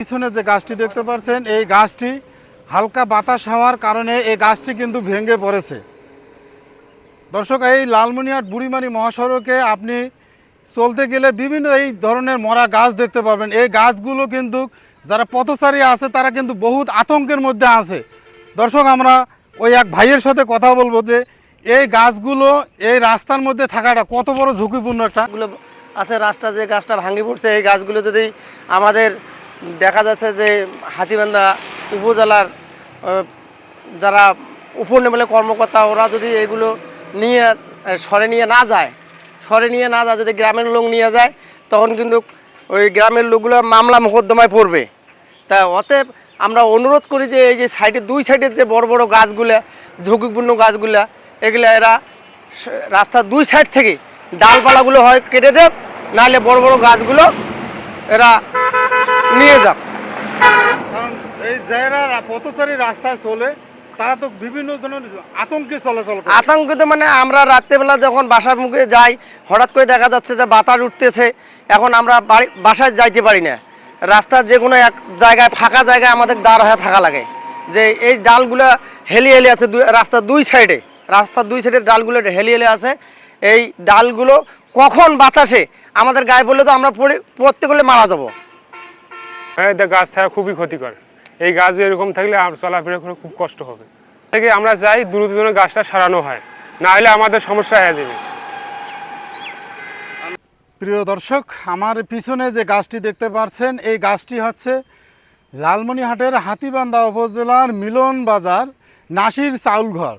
পিছনে যে গাছটি দেখতে পাচ্ছেন, এই গাছটি হালকা বাতাস হওয়ার কারণে এই গাছটি কিন্তু ভেঙে পড়েছে। দর্শক, এই লালমনিহাট বুড়িমারি মহাসড়কে আপনি চলতে গেলে বিভিন্ন এই ধরনের মরা গাছ দেখতে পাবেন এই গাছগুলো কিন্তু যারা পথচারী আছে, তারা কিন্তু বহুত আতঙ্কের মধ্যে আছে। দর্শক, আমরা ওই এক ভাইয়ের সাথে কথা বলব যে, এই গাছগুলো এই রাস্তার মধ্যে থাকাটা কত বড় ঝুঁকিপূর্ণ একটা। আছে রাস্তা যে গাছটা ভাঙি পড়ছে, এই গাছগুলো যদি আমাদের দেখা যাচ্ছে যে হাতিবান্ধা উপজেলার যারা উপনিবেলে কর্মকর্তা, ওরা যদি এগুলো নিয়ে সরে নিয়ে না যায়, সরে নিয়ে না যায়, যদি গ্রামের লোক নিয়ে যায়, তখন কিন্তু ওই গ্রামের লোকগুলো মামলা মোকদ্দমায় পড়বে। তা অতএব আমরা অনুরোধ করি যে এই যে সাইডে, দুই সাইডের যে বড় বড় গাছগুলা, ঝুঁকিপূর্ণ গাছগুলা, এগুলো এরা রাস্তার দুই সাইড থেকে ডালপালাগুলো হয় কেটে দেব নাহলে বড় বড় গাছগুলো এরা নিয়ে যাক কারণ এই যারা পথচারী রাস্তায় চলে তারা তো বিভিন্ন ধরনের আতঙ্কে চলাচল করে। আতঙ্কিত মানে আমরা রাত্রেবেলা যখন বাসার মুখে যাই হঠাৎ করে দেখা যাচ্ছে যে বাতাস উঠতেছে এখন আমরা বাসায় যাইতে পারি না। রাস্তার যে কোনো এক জায়গায় ফাঁকা জায়গায় আমাদের দাঁড় হয়ে থাকা লাগে। যে এই ডালগুলো হেলি হেলি আছে রাস্তার দুই সাইডে রাস্তার দুই সাইডের ডালগুলো হেলি হেলি আছে। এই ডালগুলো কখন বাতাসে আমাদের গায়ে পড়লে তো আমরা পড়ে পড়তে করলে মারা যাব। হ্যাঁ গাছ থাকা খুবই ক্ষতিকর। এই গাছ এরকম থাকলে আর চলাফেরা করে খুব কষ্ট হবে। থেকে আমরা চাই দ্রুত যেন গাছটা সারানো হয়। না হলে আমাদের সমস্যা হয়ে যাবে। প্রিয় দর্শক, আমার পিছনে যে গাছটি দেখতে পাচ্ছেন, এই গাছটি হচ্ছে লালমনিহাটের হাতিবান্ধা উপজেলার মিলন বাজার, নাসির চাউল ঘর